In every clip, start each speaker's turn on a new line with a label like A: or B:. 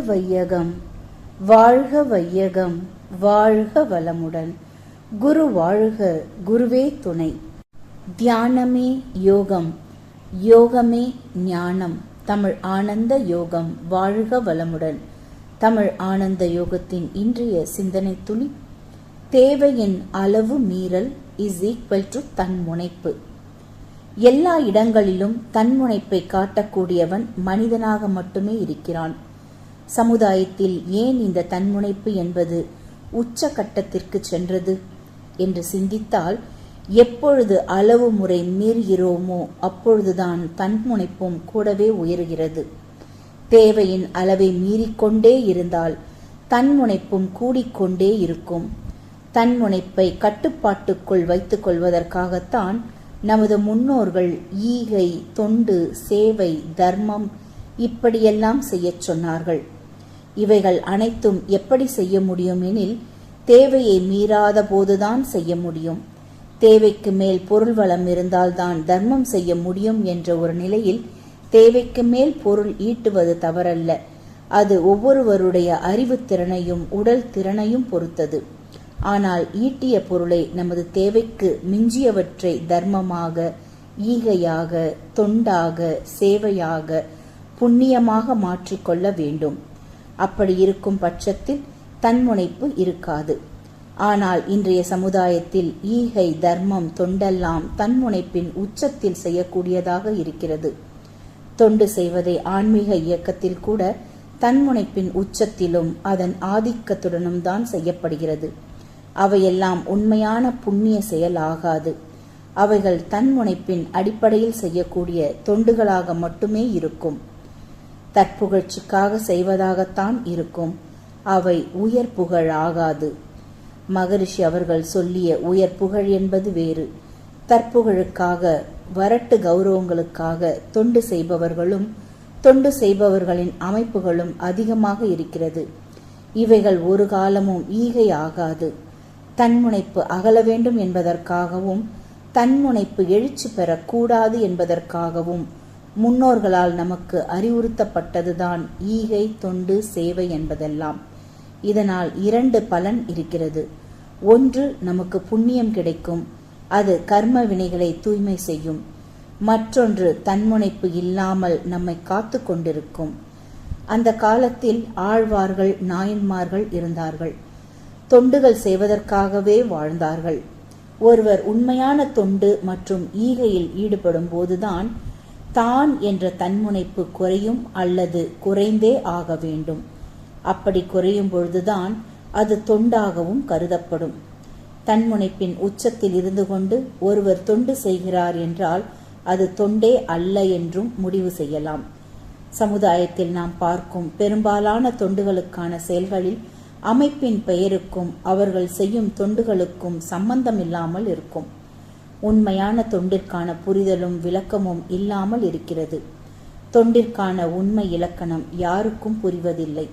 A: வையகம் வாழ்க வையகம் வாழ்க வளமுடன். குரு வாழ்க குருவே துணை. தியானமே யோகம் யோகமே ஞானம். தமிழ் ஆனந்த யோகம் வாழ்க வளமுடன். தமிழ் ஆனந்த யோகத்தின் இன்றைய சிந்தனை துளி. தேவையின் அளவு மீறல் இஸ் ஈக்வல் டு தன்முனைப்பு எல்லா இடங்களிலும் தன்முனைப்பை காட்டக்கூடியவன் மனிதனாக மட்டுமே இருக்கிறான். சமுதாயத்தில் ஏன் இந்த தன்முனைப்பு என்பது உச்ச கட்டத்திற்கு சென்றது? என்று சிந்தித்தால் எப்பொழுது அளவு முறை மீறுகிறோமோ அப்பொழுதுதான் தன்முனைப்பும் கூடவே உயர்கிறது. தேவையின் அளவை மீறிக்கொண்டே இருந்தால் தன்முனைப்பும் கூடிக்கொண்டே இருக்கும். தன்முனைப்பை கட்டுப்பாட்டுக்குள் வைத்துக் கொள்வதற்காகத்தான் நமது முன்னோர்கள் ஈகை தொண்டு சேவை தர்மம் இப்படியெல்லாம் செய்யச் சொன்னார்கள். இவைகள் அனைத்தும் எப்படி செய்ய முடியும் எனில் தேவையை மீறாத போதுதான் செய்ய முடியும். தேவைக்கு மேல் பொருள் வளம் இருந்தால்தான் தர்மம் செய்ய முடியும் என்ற ஒரு நிலையில் தேவைக்கு மேல் பொருள் ஈட்டுவது தவறல்ல. அது ஒவ்வொருவருடைய அறிவுத்திறனையும் உடல் திறனையும் பொறுத்தது. ஆனால் ஈட்டிய பொருளை நமது தேவைக்கு மிஞ்சியவற்றை தர்மமாக ஈகையாக தொண்டாக சேவையாக புண்ணியமாக மாற்றிக்கொள்ள வேண்டும். அப்படி இருக்கும் பட்சத்தில் தன்முனைப்பு இருக்காது. ஆனால் இன்றைய சமுதாயத்தில் ஈகை தர்மம் தொண்டெல்லாம் தன்முனைப்பின் உச்சத்தில் செய்யக்கூடியதாக இருக்கிறது. தொண்டு செய்வதை ஆன்மீக இயக்கத்தில் கூட தன்முனைப்பின் உச்சத்திலும் அதன் ஆதிக்கத்துடனும் தான் செய்யப்படுகிறது. அவையெல்லாம் உண்மையான புண்ணிய செயல் ஆகாது அவைகள் தன்முனைப்பின் அடிப்படையில் செய்யக்கூடிய தொண்டுகளாக மட்டுமே இருக்கும். தற்புகழ்ச்சிக்காக செய்வதாகத்தான் இருக்கும். அவை உயர் புகழ் ஆகாது மகரிஷி அவர்கள் சொல்லிய உயர் புகழ் என்பது வேறு. தற்புகழுக்காக வரட்டு கௌரவங்களுக்காக தொண்டு செய்பவர்களும் தொண்டு செய்பவர்களின் அமைப்புகளும் அதிகமாக இருக்கிறது. இவைகள் ஒரு காலமும் ஈகை ஆகாது. தன்முனைப்பு அகல வேண்டும் என்பதற்காகவும் தன்முனைப்பு எழுச்சி பெறக்கூடாது என்பதற்காகவும் முன்னோர்களால் நமக்கு அறிவுறுத்தப்பட்டதுதான் ஈகை தொண்டு சேவை என்பதெல்லாம். இதனால் இரண்டு பலன் இருக்கிறது. ஒன்று நமக்கு புண்ணியம் கிடைக்கும். அது கர்ம வினைகளை தூய்மை செய்யும். மற்றொன்று தன்முனைப்பு இல்லாமல் நம்மை காத்து கொண்டிருக்கும். அந்த காலத்தில் ஆழ்வார்கள் நாயன்மார்கள் இருந்தார்கள். தொண்டுகள் செய்வதற்காகவே வாழ்ந்தார்கள். ஒருவர் உண்மையான தொண்டு மற்றும் ஈகையில் ஈடுபடும் போதுதான் தான் என்ற தன்முனைப்பு குறையும் அல்லது குறைந்தே ஆக வேண்டும். அப்படி குறையும் பொழுதுதான் அது தொண்டாகவும் கருதப்படும். தன்முனைப்பின் உச்சத்தில் இருந்து கொண்டு ஒருவர் தொண்டு செய்கிறார் என்றால் அது தொண்டே அல்ல என்றும் முடிவு செய்யலாம். சமுதாயத்தில் நாம் பார்க்கும் பெரும்பாலான தொண்டுகளுக்கான செயல்களில் அமைப்பின் பெயருக்கும் அவர்கள் செய்யும் தொண்டுகளுக்கும் சம்பந்தமில்லாமல் இருக்கும். உண்மையான தொண்டிற்கான புரிதலும் விளக்கமும் இல்லாமல் இருக்கிறது. தொண்டிற்கான உண்மை இலக்கணம் யாருக்கும் புரிவதில்லை.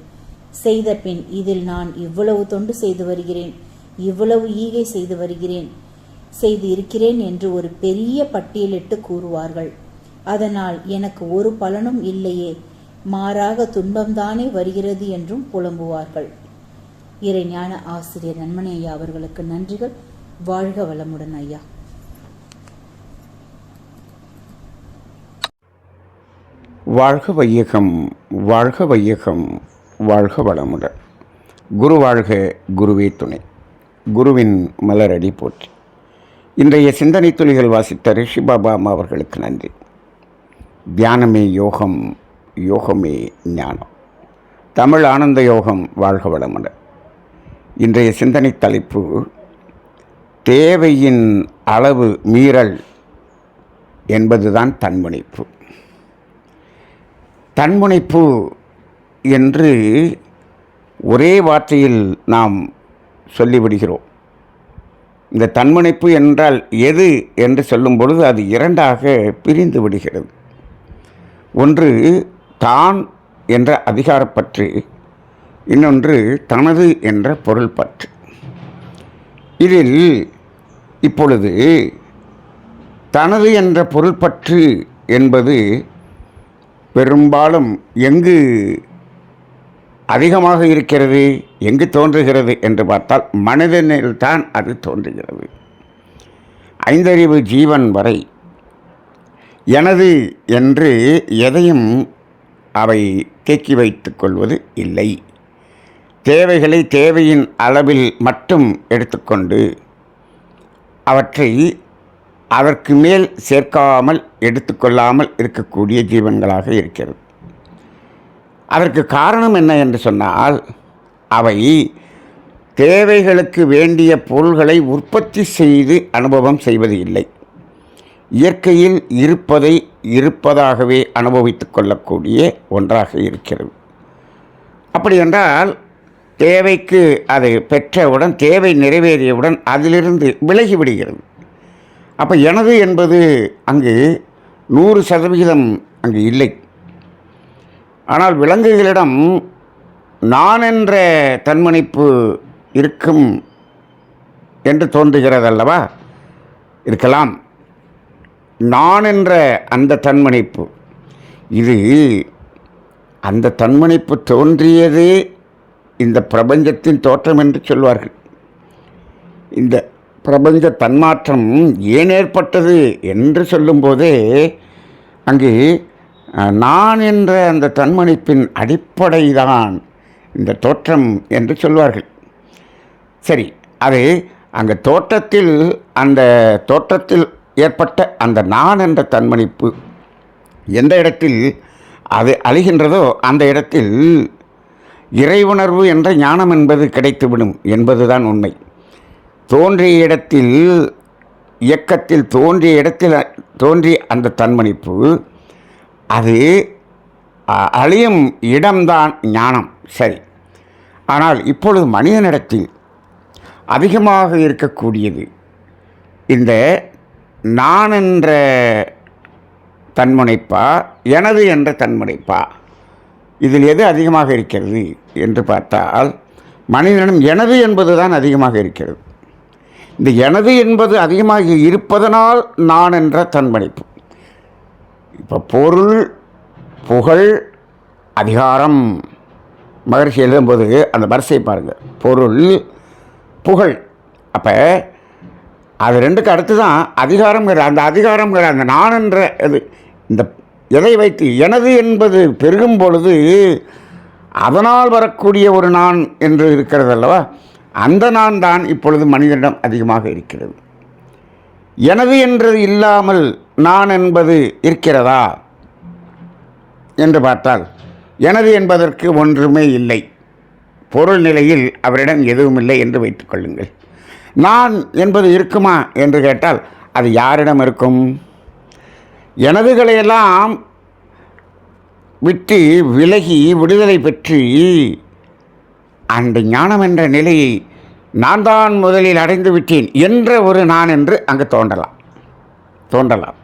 A: செய்த பின் இதில் நான் இவ்வளவு தொண்டு செய்து வருகிறேன் இவ்வளவு ஈகை செய்து வருகிறேன் செய்து இருக்கிறேன் என்று ஒரு பெரிய பட்டியலிட்டு கூறுவார்கள். அதனால் எனக்கு ஒரு பலனும் இல்லையே மாறாக துன்பம்தானே வருகிறது என்றும் புலம்புவார்கள். இறைஞான ஆசிரியர் நன்மணி ஐயா அவர்களுக்கு நன்றிகள். வாழ்க வளமுடன் ஐயா.
B: வாழ்க வையகம் வாழ்க வையகம் வாழ்க வளமுடன். குரு வாழ்க குருவே துணை. குருவின் மலரடி போற்றி. இன்றைய சிந்தனை துளிகள் வாசித்த ரிஷி பாபா அம்மா அவர்களுக்கு நன்றி. தியானமே யோகம் யோகமே ஞானம். தமிழ் ஆனந்த யோகம் வாழ்க வளமுடன். இன்றைய சிந்தனை தலைப்பு தேவையின் அளவு மீறல் என்பதுதான் தன்முனைப்பு. தன்முனைப்பு என்று ஒரே வார்த்தையில் நாம் சொல்லிவிடுகிறோம். இந்த தன்முனைப்பு என்றால் எது என்று சொல்லும் பொழுது அது இரண்டாக பிரிந்து விடுகிறது. ஒன்று தான் என்ற அதிகாரப்பற்று. இன்னொன்று தனது என்ற பொருள் பற்று இதில் இப்பொழுது தனது என்ற பொருள் பற்று என்பது பெரும்பாலும் எங்கு அதிகமாக இருக்கிறது எங்கு தோன்றுகிறது என்று பார்த்தால் மனிதனில்தான் அது தோன்றுகிறது. ஐந்தறிவு ஜீவன் வரை எனது என்று எதையும் அவை தேக்கி வைத்துக் கொள்வது இல்லை. தேவைகளை தேவையின் அளவில் மட்டும் எடுத்துக்கொண்டு அவற்றை அதற்கு மேல் சேர்க்காமல் எடுத்துக்கொள்ளாமல் இருக்கக்கூடிய ஜீவன்களாக இருக்கிறது. அதற்கு காரணம் என்ன என்று சொன்னால் அவை தேவைகளுக்கு வேண்டிய பொருள்களை உற்பத்தி செய்து அனுபவம் செய்வது இல்லை. இயற்கையில் இருப்பதை இருப்பதாகவே அனுபவித்து கொள்ளக்கூடிய ஒன்றாக இருக்கிறது. அப்படி என்றால் தேவைக்கு அது பெற்றவுடன் தேவை நிறைவேறியவுடன் அதிலிருந்து விலகிவிடுகிறது அப்போ எனது என்பது அங்கு நூறு சதவிகிதம் அங்கு இல்லை. ஆனால் விலங்குகளிடம் நான் என்ற தன்மணிப்பு இருக்கும் என்று தோன்றுகிறதல்லவா? இருக்கலாம். நான் என்ற அந்த தன்மணிப்பு. இது அந்த தன்மணிப்பு தோன்றியது இந்த பிரபஞ்சத்தின் தோற்றம் என்று சொல்வார்கள். பிரபஞ்ச தன்மாற்றம் ஏன் ஏற்பட்டது என்று சொல்லும்போதே அங்கு நான் என்ற அந்த தன்மணிப்பின் அடிப்படைதான் இந்த தோற்றம் என்று சொல்வார்கள். சரி அது அங்கே தோற்றத்தில் அந்த தோற்றத்தில் ஏற்பட்ட அந்த நான் என்ற தன்மணிப்பு எந்த இடத்தில் அது அழிகின்றதோ அந்த இடத்தில் இறைவுணர்வு என்ற ஞானம் என்பது கிடைத்துவிடும் என்பதுதான் உண்மை. தோன்றிய இடத்தில் இயக்கத்தில் தோன்றிய இடத்தில் தோன்றிய அந்த தன்மணிப்பு அது அழியும் இடம்தான் ஞானம். சரி. ஆனால் இப்பொழுது மனிதனிடத்தில் அதிகமாக இருக்கக்கூடியது இந்த நான் என்ற தன்முனைப்பா எனது என்ற தன்முனைப்பா? இதில் எது அதிகமாக இருக்கிறது என்று பார்த்தால் மனிதனிடம் எனது என்பது தான் அதிகமாக இருக்கிறது. இந்த எனது என்பது அதிகமாக இருப்பதனால் நான் என்ற தன்மணிப்பு. இப்போ பொருள் புகழ் அதிகாரம் மகிழ்ச்சி எழுதும்போது அந்த வரிசையை பாருங்கள் பொருள் புகழ். அப்போ அது ரெண்டுக்கு அடுத்து தான் அதிகாரங்கிற அந்த அதிகாரங்கிற அந்த நான் என்ற இது இந்த எதை வைத்து எனது என்பது பெருகும் பொழுது அதனால் வரக்கூடிய ஒரு நான் என்று இருக்கிறது அல்லவா? அந்த நான் தான் இப்பொழுது மனிதனிடம் அதிகமாக இருக்கிறது. எனது என்றது இல்லாமல் நான் என்பது இருக்கிறதா? என்று பார்த்தால் எனது என்பதற்கு ஒன்றுமே இல்லை. பொருள் நிலையில் அவரிடம் எதுவும் இல்லை என்று வைத்துக் கொள்ளுங்கள். நான் என்பது இருக்குமா என்று கேட்டால் அது யாரிடம் இருக்கும்? எனதுகளையெல்லாம் விட்டு விலகி விடுதலை பெற்று அந்த ஞானம் என்ற நிலையை நான் தான் முதலில் அடைந்து விட்டேன் என்ற ஒரு நான் என்று அங்கு தோன்றலாம். தோன்றலாம்.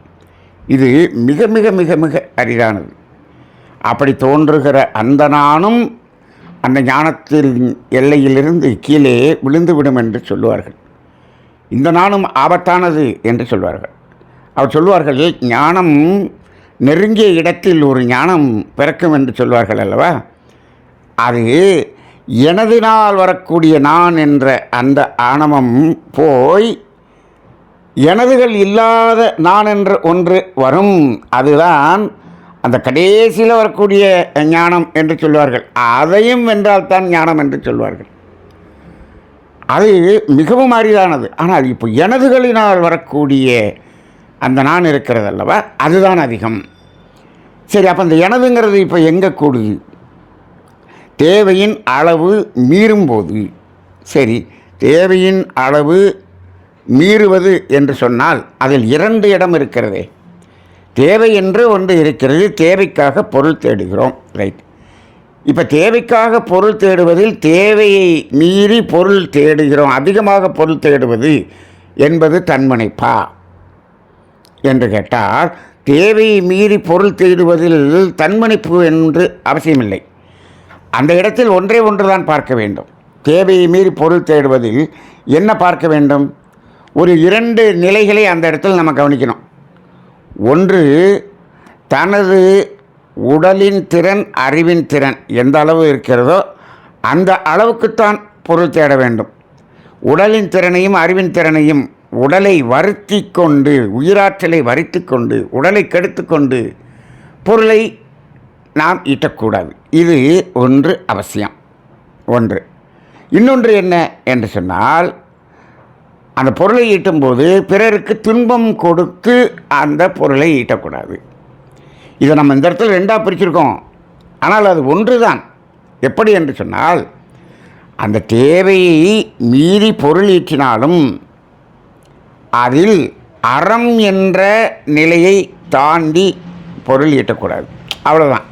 B: இது மிக மிக மிக மிக அரிதானது. அப்படி தோன்றுகிற அந்த நானும் அந்த ஞானத்தின் எல்லையிலிருந்து கீழே விழுந்துவிடும் என்று சொல்லுவார்கள். இந்த நானும் ஆபத்தானது என்று சொல்வார்கள். அவர் சொல்வார்கள் ஞானம் நெருங்கிய இடத்தில் ஒரு ஞானம் பிறக்கும் என்று சொல்வார்கள் அல்லவா? அது எனதினால் வரக்கூடிய நான் என்ற அந்த ஆணவம் போய் எனதுகள் இல்லாத நான் என்ற ஒன்று வரும். அதுதான் அந்த கடைசியில் வரக்கூடிய ஞானம் என்று சொல்வார்கள். அதையும் வென்றால்தான் ஞானம் என்று சொல்வார்கள். அது மிகவும் அரிதானது. ஆனால் இப்போ எனதுகளினால் வரக்கூடிய அந்த நான் இருக்கிறது அல்லவா? அதுதான் அதிகம். சரி அப்போ அந்த எனதுங்கிறது இப்போ எங்கே கூடுது? தேவையின் அளவு மீறும்போது சரி தேவையின் அளவு மீறுவது என்று சொன்னால் அதில் இரண்டு இடம் இருக்கிறதே. தேவை என்று ஒன்று இருக்கிறது தேவைக்காக பொருள் தேடுகிறோம். ரைட் இப்போ தேவைக்காக பொருள் தேடுவதில் தேவையை மீறி பொருள் தேடுகிறோம் அதிகமாக பொருள் தேடுவது என்பது தன்மனைப்பா? என்று கேட்டால் தேவையை மீறி பொருள் தேடுவதில் தன்மணிப்பு என்று அவசியமில்லை. அந்த இடத்தில் ஒன்றே ஒன்று தான் பார்க்க வேண்டும். தேவையை மீறி பொருள் தேடுவதில் என்ன பார்க்க வேண்டும்? ஒரு இரண்டு நிலைகளை அந்த இடத்தில் நம்ம கவனிக்கணும். ஒன்று தனது உடலின் திறன் அறிவின் திறன் எந்த அளவு இருக்கிறதோ அந்த அளவுக்குத்தான் பொருள் தேட வேண்டும். உடலின் திறனையும் அறிவின் திறனையும் உடலை வருத்தி கொண்டு உயிராற்றலை வருத்தி கொண்டு உடலை கெடுத்து கொண்டு பொருளை நாம் ஈட்டக்கூடாது. இது ஒன்று அவசியம். ஒன்று. இன்னொன்று என்ன என்று சொன்னால் அந்த பொருளை ஈட்டும்போது பிறருக்கு துன்பம் கொடுத்து அந்த பொருளை ஈட்டக்கூடாது. இதை நம்ம இந்த இடத்துல ரெண்டாக பிரிச்சிருக்கோம். ஆனால் அது ஒன்று தான் எப்படி என்று சொன்னால் அந்த தேவையை மீறி பொருள் ஈட்டினாலும் அதில் அறம் என்ற நிலையை தாண்டி பொருள் ஈட்டக்கூடாது. அவ்வளோதான்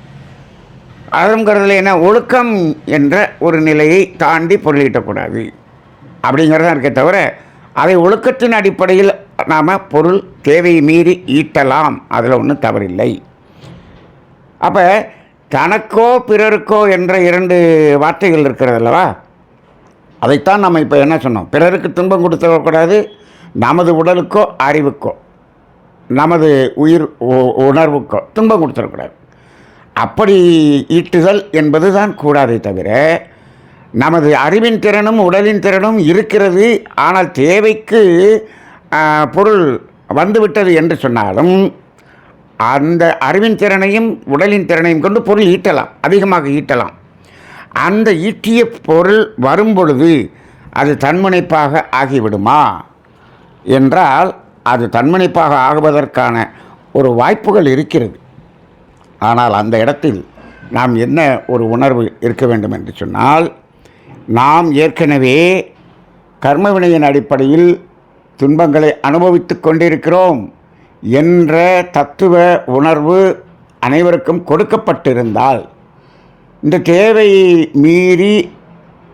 B: அறங்கிறதுல என்ன? ஒழுக்கம் என்ற ஒரு நிலையை தாண்டி பொருளீட்டக்கூடாது அப்படிங்கிறதான் அப்படிங்கிறதா இருக்கே தவிர அதை ஒழுக்கத்தின் அடிப்படையில் நாம் பொருள் தேவையை மீறி ஈட்டலாம். அதில் ஒன்றும் தவறில்லை. அப்போ தனக்கோ பிறருக்கோ என்ற இரண்டு வார்த்தைகள் இருக்கிறது அல்லவா? அதைத்தான் நம்ம இப்போ என்ன சொன்னோம்? பிறருக்கு துன்பம் கொடுத்துடக்கூடாது நமது உடலுக்கோ அறிவுக்கோ நமது உயிர் உணர்வுக்கோ துன்பம் கொடுத்துடக்கூடாது அப்படி ஈட்டுதல் என்பது தான் கூடாதே தவிர நமது அறிவின் திறனும் உடலின் திறனும் இருக்கிறது. ஆனால் தேவைக்கு பொருள் வந்துவிட்டது என்று சொன்னாலும் அந்த அறிவின் திறனையும் உடலின் திறனையும் கொண்டு பொருள் ஈட்டலாம் அதிகமாக ஈட்டலாம். அந்த ஈட்டிய பொருள் வரும் பொழுது அது தன்முனைப்பாக ஆகிவிடுமா? என்றால் அது தன்முனைப்பாக ஆகுவதற்கான ஒரு வாய்ப்புகள் இருக்கிறது. ஆனால் அந்த இடத்தில் நாம் என்ன ஒரு உணர்வு இருக்க வேண்டும் என்று சொன்னால் நாம் ஏற்கனவே கர்மவினையின் அடிப்படையில் துன்பங்களை அனுபவித்து கொண்டிருக்கிறோம் என்ற தத்துவ உணர்வு அனைவருக்கும் கொடுக்கப்பட்டிருந்தால் இந்த தேவையை மீறி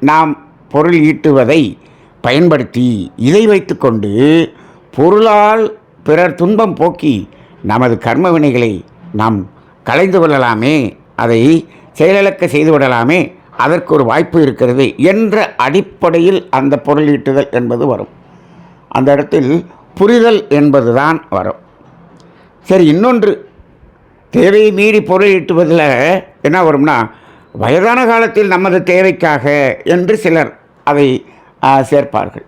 B: நாம் பொருள் ஈட்டுவதை பயன்படுத்தி இதை வைத்துக்கொண்டு பொருளால் பிறர் துன்பம் போக்கி நமது கர்மவினைகளை நாம் கலைந்து கொள்ளலாமே அதை செயலிழக்க செய்து விடலாமே அதற்கு ஒரு வாய்ப்பு இருக்கிறது என்ற அடிப்படையில் அந்த பொருள் ஈட்டுதல் என்பது வரும். அந்த இடத்தில் புரிதல் என்பது தான் வரும். சரி இன்னொன்று. தேவையை மீறி பொருள் ஈட்டுவதில் என்ன வரும்னா வயதான காலத்தில் நமது தேவைக்காக என்று சிலர் அதை சேர்ப்பார்கள்.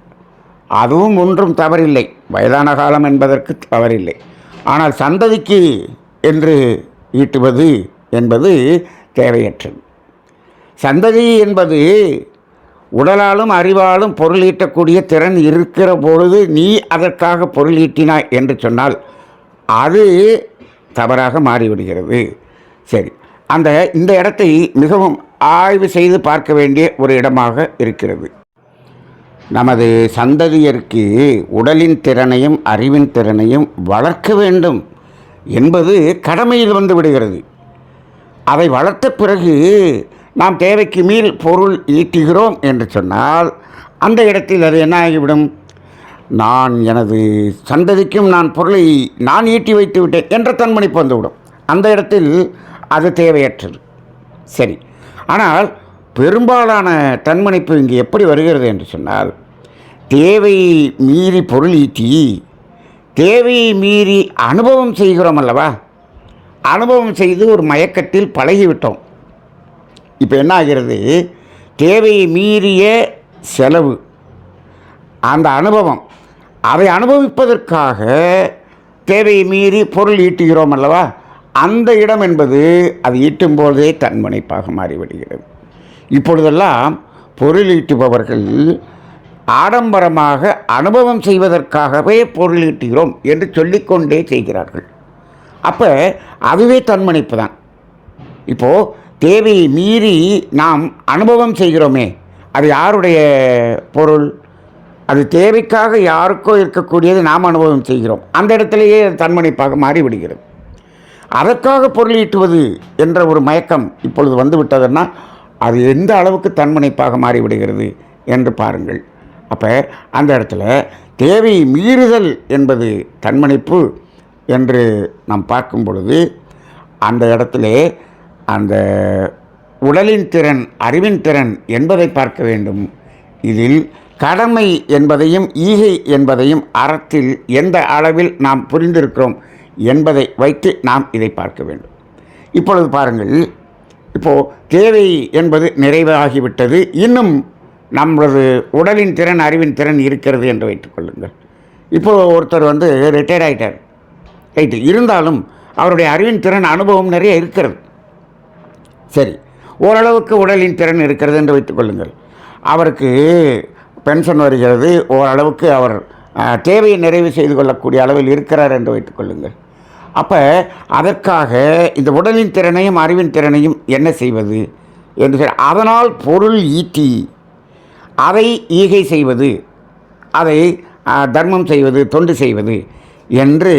B: அதுவும் ஒன்றும் தவறில்லை. வயதான காலம் என்பதற்கு தவறில்லை. ஆனால் சந்ததிக்கு என்று ஈட்டுவது என்பது தேவையற்றது. சந்ததி என்பது உடலாலும் அறிவாலும் பொருள் ஈட்டக்கூடிய திறன் இருக்கிற பொழுது நீ அதற்காக பொருள் ஈட்டினாய் என்று சொன்னால் அது தவறாக மாறிவிடுகிறது. சரி அந்த இந்த இடத்தை மிகவும் ஆய்வு செய்து பார்க்க வேண்டிய ஒரு இடமாக இருக்கிறது. நமது சந்ததியருக்கு உடலின் திறனையும் அறிவின் திறனையும் வளர்க்க வேண்டும். என்பது கடமையில் வந்து விடுகிறது. அதை வளர்த்த பிறகு நாம் தேவைக்கு மீறி பொருள் ஈட்டுகிறோம் என்று சொன்னால் அந்த இடத்தில் அது என்ன ஆகிவிடும் நான் எனது சந்ததிக்கும் நான் பொருளை நான் ஈட்டி வைத்து விட்டேன் என்ற தன்மணிப்பு வந்துவிடும். அந்த இடத்தில் அது தேவையற்றது. சரி. ஆனால் பெரும்பாலான தன்மணிப்பு இங்கு எப்படி வருகிறது என்று சொன்னால் தேவை மீறி பொருள் ஈட்டி தேவையை மீறி அனுபவம் செய்கிறோம் அல்லவா? அனுபவம் செய்து ஒரு மயக்கத்தில் பழகிவிட்டோம். இப்போ என்ன ஆகிறது? தேவையை மீறிய செலவு அந்த அனுபவம் அதை அனுபவிப்பதற்காக தேவையை மீறி பொருள் ஈட்டுகிறோம் அல்லவா? அந்த இடம் என்பது அது ஈட்டும் போதே தன்முனைப்பாக மாறிவிடுகிறது. இப்பொழுதெல்லாம் பொருள் ஈட்டுபவர்கள் ஆடம்பரமாக அனுபவம் செய்வதற்காகவே பொருளீட்டுகிறோம் என்று சொல்லிக்கொண்டே செய்கிறார்கள். அப்போ அதுவே தன்மணிப்பு தான். இப்போது தேவையை மீறி நாம் அனுபவம் செய்கிறோமே அது யாருடைய பொருள்? அது தேவைக்காக யாருக்கோ இருக்கக்கூடியது நாம் அனுபவம் செய்கிறோம். அந்த இடத்துலையே தன்மனைப்பாக தன்மணிப்பாக மாறிவிடுகிறது. அதற்காக பொருளீட்டுவது என்ற ஒரு மயக்கம் இப்பொழுது வந்துவிட்டதுன்னா அது எந்த அளவுக்கு தன்மணிப்பாக மாறிவிடுகிறது என்று பாருங்கள். அப்போ அந்த இடத்துல தேவை மீறுதல் என்பது தன்மணிப்பு என்று நாம் பார்க்கும் பொழுது அந்த இடத்துல அந்த உடலின் திறன் அறிவின் திறன் என்பதை பார்க்க வேண்டும். இதில் கடமை என்பதையும் ஈகை என்பதையும் அறத்தில் எந்த அளவில் நாம் புரிந்திருக்கிறோம் என்பதை வைத்து நாம் இதை பார்க்க வேண்டும். இப்பொழுது பாருங்கள் இப்போது தேவை என்பது நிறைவாகிவிட்டது. இன்னும் நம்மளது உடலின் திறன் அறிவின் திறன் இருக்கிறது என்று வைத்துக்கொள்ளுங்கள் இப்போது ஒருத்தர் வந்து ரிட்டையர் ஆகிட்டார் ரைட்டு இருந்தாலும் அவருடைய அறிவின் திறன் அனுபவம் நிறைய இருக்கிறது. சரி. ஓரளவுக்கு உடலின் திறன் இருக்கிறது என்று வைத்துக்கொள்ளுங்கள் அவருக்கு பென்ஷன் வருகிறது. ஓரளவுக்கு அவர் தேவையை நிறைவு செய்து கொள்ளக்கூடிய அளவில் இருக்கிறார் என்று வைத்துக்கொள்ளுங்கள் அப்போ அதற்காக இந்த உடலின் திறனையும் அறிவின் திறனையும் என்ன செய்வது? என்று சொல் அதனால் பொருள் ஈட்டி அதை ஈகை செய்வது அதை தர்மம் செய்வது தொண்டு செய்வது என்று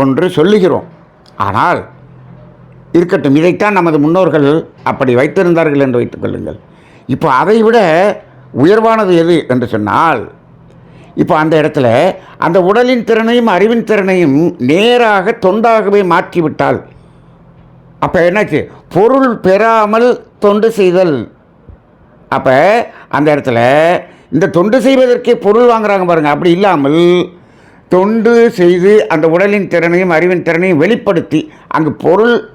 B: ஒன்று சொல்லுகிறோம். ஆனால் இருக்கட்டும் இதைத்தான் நமது முன்னோர்கள் அப்படி வைத்திருந்தார்கள் என்று வைத்துக் கொள்ளுங்கள். இப்போ அதை விட உயர்வானது எது என்று சொன்னால் இப்போ அந்த இடத்துல அந்த உடலின் திறனையும் அறிவின் திறனையும் நேராக தொண்டாகவே மாற்றிவிட்டால் அப்போ என்னாச்சு? பொருள் பெறாமல் தொண்டு செய்தல் அப்போ அந்த இடத்துல இந்த தொண்டு செய்வதற்கே பொருள் வாங்குறாங்க பாருங்கள் அப்படி இல்லாமல் தொண்டு செய்து அந்த உடலின் திறனையும் அறிவின் திறனையும் வெளிப்படுத்தி அங்கு பொருள்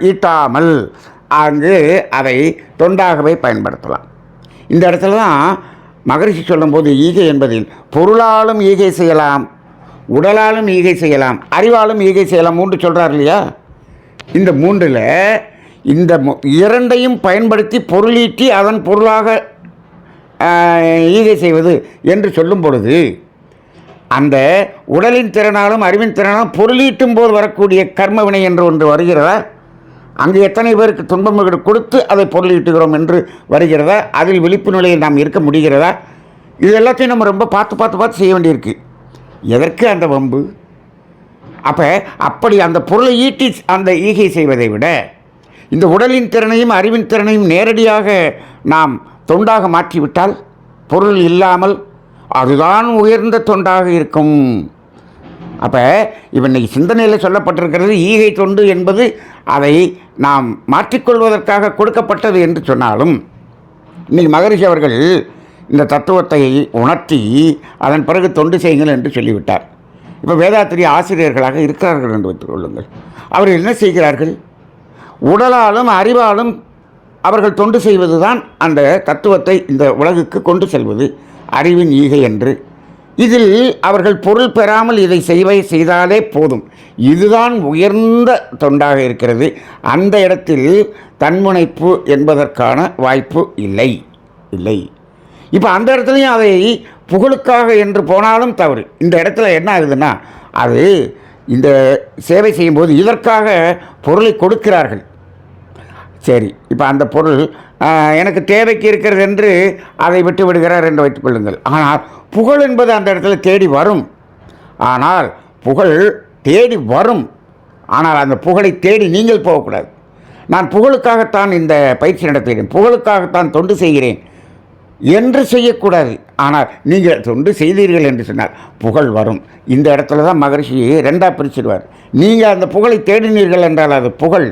B: ஈட்டாமல் அங்கு அதை தொண்டாகவே பயன்படுத்தலாம். இந்த இடத்துல தான் மகரிஷி சொல்லும்போது ஈகை என்பதில் பொருளாலும் ஈகை செய்யலாம் உடலாலும் ஈகை செய்யலாம் அறிவாலும் ஈகை செய்யலாம் மூன்று சொல்கிறார் இல்லையா? இந்த மூன்றில் இந்த இரண்டையும் பயன்படுத்தி பொருளீட்டி அதன் பொருளாக ஈகை செய்வது என்று சொல்லும் பொழுது அந்த உடலின் திறனாலும் அறிவின் திறனாலும் பொருளீட்டும் போது வரக்கூடிய கர்மவினை என்று ஒன்று வருகிறதா? அங்கு எத்தனை பேருக்கு துன்பம் கொடுத்து அதை பொருளீட்டுகிறோம் என்று வருகிறதா? அதில் விழிப்பு நிலையில் நாம் இருக்க முடிகிறதா? இது எல்லாத்தையும் நம்ம ரொம்ப பார்த்து பார்த்து பார்த்து செய்ய வேண்டியிருக்கு. எதற்கு அந்த வம்பு? அப்போ அப்படி அந்த பொருளை ஈட்டி அந்த ஈகை செய்வதை விட இந்த உடலின் திறனையும் அறிவின் திறனையும் நேரடியாக நாம் தொண்டாக மாற்றிவிட்டால் பொருள் இல்லாமல் அதுதான் உயர்ந்த தொண்டாக இருக்கும். அப்போ இப்போ இன்றைக்கி சிந்தனையில் சொல்லப்பட்டிருக்கிறது ஈகை தொண்டு என்பது அதை நாம் மாற்றிக்கொள்வதற்காக கொடுக்கப்பட்டது என்று சொன்னாலும் இன்றைக்கி மகரிஷி அவர்கள் இந்த தத்துவத்தை உணர்த்தி அதன் பிறகு தொண்டு செய்யுங்கள் என்று சொல்லிவிட்டார். இப்போ வேதாத்திரி ஆசிரியர்களாக இருக்கிறார்கள் என்று வைத்துக் கொள்ளுங்கள். அவர்கள் என்ன செய்கிறார்கள்? உடலாலும் அறிவாலும் அவர்கள் தொண்டு செய்வதுதான் அந்த தத்துவத்தை இந்த உலகுக்கு கொண்டு செல்வது அறிவின் ஈகை என்று. இதில் அவர்கள் பொருள் பெறாமல் இதை செய்வை செய்தாலே போதும். இதுதான் உயர்ந்த தொண்டாக இருக்கிறது. அந்த இடத்தில் தன்முனைப்பு என்பதற்கான வாய்ப்பு இல்லை. இல்லை. இப்போ அந்த இடத்துலையும் அதை புகழுக்காக என்று போனாலும் தவறு. இந்த இடத்துல என்ன ஆகுதுன்னா அது இந்த சேவை செய்யும்போது இதற்காக பொருளை கொடுக்கிறார்கள். சரி இப்போ அந்த பொருள் எனக்கு தேவைக்கு இருக்கிறது என்று அதை விட்டு விடுகிறார் என்று வைத்துக் கொள்ளுங்கள். ஆனால் புகழ் என்பது அந்த இடத்துல தேடி வரும். ஆனால் புகழ் தேடி வரும். ஆனால் அந்த புகழை தேடி நீங்கள் போகக்கூடாது. நான் புகழுக்காகத்தான் இந்த பயிற்சி நடத்துகிறேன். புகழுக்காகத்தான் தொண்டு செய்கிறேன். என்று செய்யக்கூடாது. ஆனால் நீங்கள் தொண்டு செய்தீர்கள் என்று சொன்னால் புகழ் வரும். இந்த இடத்துல தான் மகரிஷி ரெண்டாக பிரிச்சிடுவார். நீங்கள் அந்த புகழை தேடினீர்கள் என்றால் அது புகழ்.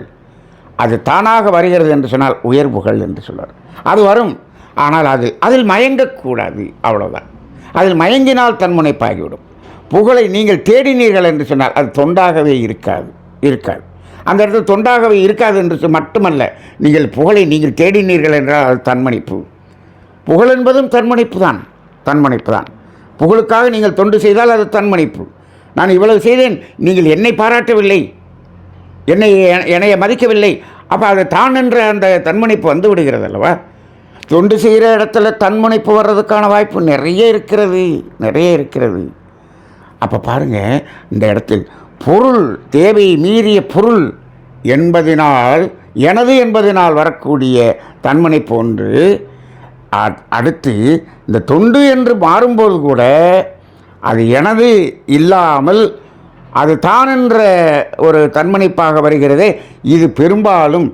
B: அது தானாக வருகிறது என்று சொன்னால் உயர் புகழ் என்று சொல்வார். அது வரும். ஆனால் அது அதில் மயங்கக்கூடாது. அவ்வளோதான் அதில் மயங்கினால் தன்முனைப்பாகிவிடும் புகழை நீங்கள் தேடினீர்கள் என்று சொன்னால் அது தொண்டாகவே இருக்காது. இருக்காது. அந்த இடத்துல தொண்டாகவே இருக்காது என்று மட்டுமல்ல நீங்கள் புகழை நீங்கள் தேடினீர்கள் என்றால் அது தன்மணிப்பு புகழ் என்பதும் தன்மணிப்பு தான் தன்மணிப்பு தான் புகழுக்காக நீங்கள் தொண்டு செய்தால் அது தன்மணிப்பு. நான் இவ்வளவு செய்தேன் நீங்கள் என்னை பாராட்டவில்லை என்னை என்னைய மதிக்கவில்லை அப்போ அது தான் என்ற அந்த தன்மணிப்பு வந்து விடுகிறது அல்லவா? தொண்டு செய்கிற இடத்துல தன்முனைப்பு வர்றதுக்கான வாய்ப்பு நிறைய இருக்கிறது நிறைய இருக்கிறது. அப்போ பாருங்கள் இந்த இடத்தில் பொருள் தேவை மீறிய பொருள் என்பதினால் எனது என்பதினால் வரக்கூடிய தன்மனைப்பு ஒன்று அடுத்து இந்த தொண்டு என்று மாறும்போது கூட அது எனது இல்லாமல் அது தான் என்ற ஒரு தன்மணிப்பாக வருகிறதே. இது பெரும்பாலும்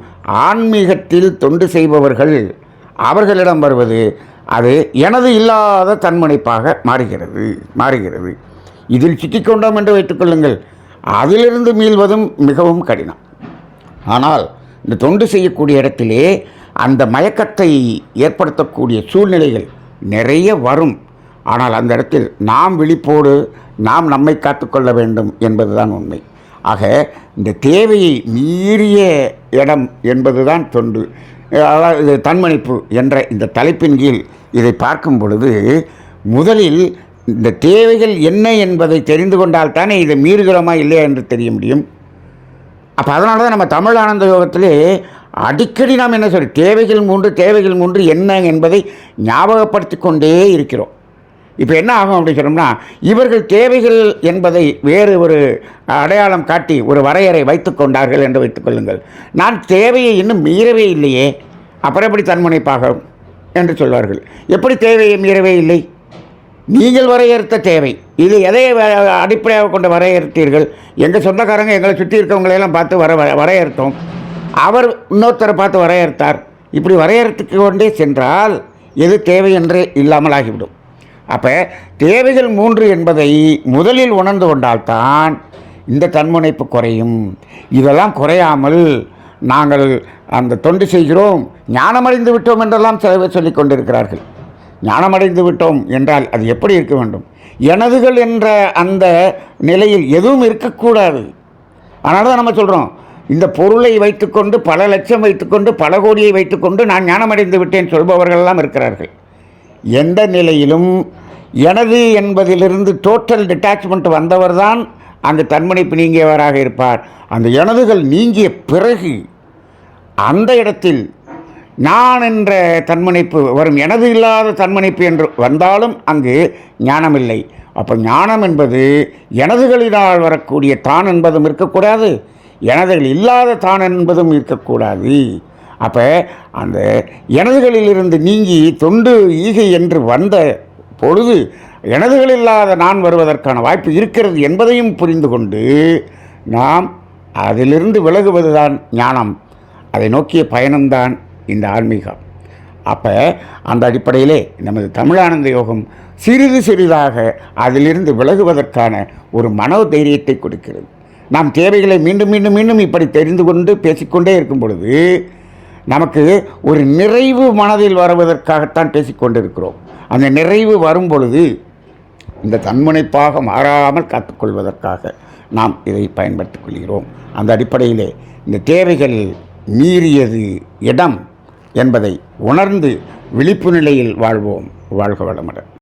B: ஆன்மீகத்தில் தொண்டு செய்பவர்கள் அவர்களிடம் வருவது அது எனது இல்லாத தன்மணிப்பாக மாறுகிறது மாறுகிறது. இதில் சிக்கிக்கொண்டோம் என்று வைத்துக்கொள்ளுங்கள் அதிலிருந்து மீள்வதும் மிகவும் கடினம். ஆனால் இந்த தொண்டு செய்யக்கூடிய இடத்திலே அந்த மயக்கத்தை ஏற்படுத்தக்கூடிய சூழ்நிலைகள் நிறைய வரும். ஆனால் அந்த இடத்தில் நாம் விழிப்போடு நாம் நம்மை காத்துக்கொள்ள வேண்டும் என்பதுதான் உண்மை. ஆக இந்த தேவையை மீறிய இடம் என்பதுதான் தொண்டு. அதாவது தன்மணிப்பு என்ற இந்த தலைப்பின் கீழ் இதை பார்க்கும் பொழுது முதலில் இந்த தேவைகள் என்ன என்பதை தெரிந்து கொண்டால் தானே இதை மீறுகிறோமா இல்லையா என்று தெரிய முடியும். அப்போ அதனால தான் நம்ம தமிழ் ஆனந்த யோகத்திலே அடிக்கடி நாம் என்ன சொல்லி தேவைகள் மூன்று தேவைகள் மூன்று என்ன என்பதை ஞாபகப்படுத்தி கொண்டே இருக்கிறோம். இப்போ என்ன ஆகும் அப்படின்னு சொன்னோம்னா இவர்கள் தேவைகள் என்பதை வேறு ஒரு அடையாளம் காட்டி ஒரு வரையறை வைத்து கொண்டார்கள் என்று வைத்துக்கொள்ளுங்கள் நான் தேவையை இன்னும் மீறவே இல்லையே அப்புறம் எப்படி தன்முனைப்பாகும் என்று சொல்வார்கள். எப்படி தேவையை மீறவே இல்லை? நீங்கள் வரையறுத்த தேவை. இது எதை அடிப்படையாக கொண்டு வரையறுத்தீர்கள்? எங்கள் சொந்தக்காரங்க எங்களை சுற்றி இருக்கவங்களையெல்லாம் பார்த்து வர வ- வரையறுத்தோம். அவர் இன்னொருத்தரை பார்த்து வரையறுத்தார். இப்படி வரையறுத்துக்கு கொண்டே சென்றால் எது தேவை என்று இல்லாமல் ஆகிவிடும். அப்போ தேவைகள் மூன்று என்பதை முதலில் உணர்ந்து கொண்டால்தான் இந்த தன்முனைப்பு குறையும். இதெல்லாம் குறையாமல் நாங்கள் அந்த தொண்டு செய்கிறோம். ஞானமடைந்து விட்டோம் என்றெல்லாம் சிலர் சொல்லிக் கொண்டிருக்கிறார்கள். ஞானமடைந்து விட்டோம் என்றால் அது எப்படி இருக்க வேண்டும்? எனதுகள் என்ற அந்த நிலையில் எதுவும் இருக்கக்கூடாது. அதனால தான் நம்ம சொல்கிறோம் இந்த பொருளை வைத்துக்கொண்டு பல லட்சம் வைத்துக்கொண்டு பல கோடியை வைத்துக்கொண்டு நான் ஞானமடைந்து விட்டேன் சொல்பவர்களெல்லாம் இருக்கிறார்கள். எந்த நிலையிலும் எனது என்பதிலிருந்து டோட்டல் டிட்டாச்மெண்ட் வந்தவர்தான் அந்த தன்மணிப்பு நீங்கியவராக இருப்பார். அந்த எனதுகள் நீங்கிய பிறகு அந்த இடத்தில் நான் என்ற தன்மணிப்பு வரும் எனது இல்லாத தன்மணிப்பு என்று வந்தாலும் அங்கு ஞானமில்லை. அப்போ ஞானம் என்பது எனதுகளினால் வரக்கூடிய தான் என்பதும் இருக்கக்கூடாது. எனதுகள் இல்லாத தான் என்பதும் இருக்கக்கூடாது. அப்போ அந்த எனதுகளிலிருந்து நீங்கி தொண்டு ஈகை என்று வந்த பொழுது எனதுகள் இல்லாத நான் வருவதற்கான வாய்ப்பு இருக்கிறது என்பதையும் புரிந்து கொண்டு நாம் அதிலிருந்து விலகுவதுதான் ஞானம். அதை நோக்கிய பயணம்தான் இந்த ஆன்மீகம். அப்போ அந்த அடிப்படையிலே நமது தமிழானந்த யோகம் சிறிது சிறிதாக அதிலிருந்து விலகுவதற்கான ஒரு மனோ தைரியத்தை கொடுக்கிறது. நாம் தேவைகளை மீண்டும் மீண்டும் மீண்டும் இப்படி தெரிந்து கொண்டு பேசிக்கொண்டே இருக்கும் பொழுது நமக்கு ஒரு நிறைவு மனதில் வருவதற்காகத்தான் பேசிக்கொண்டிருக்கிறோம். அந்த நிறைவு வரும் பொழுது இந்த தன்முனைப்பாக மாறாமல் காத்துக்கொள்வதற்காக நாம் இதை பயன்படுத்திக் கொள்கிறோம். அந்த அடிப்படையிலே இந்த தேவைகள் மீறியது இடம் என்பதை உணர்ந்து விழிப்பு நிலையில் வாழ்வோம். வாழ்க வளமுடன்.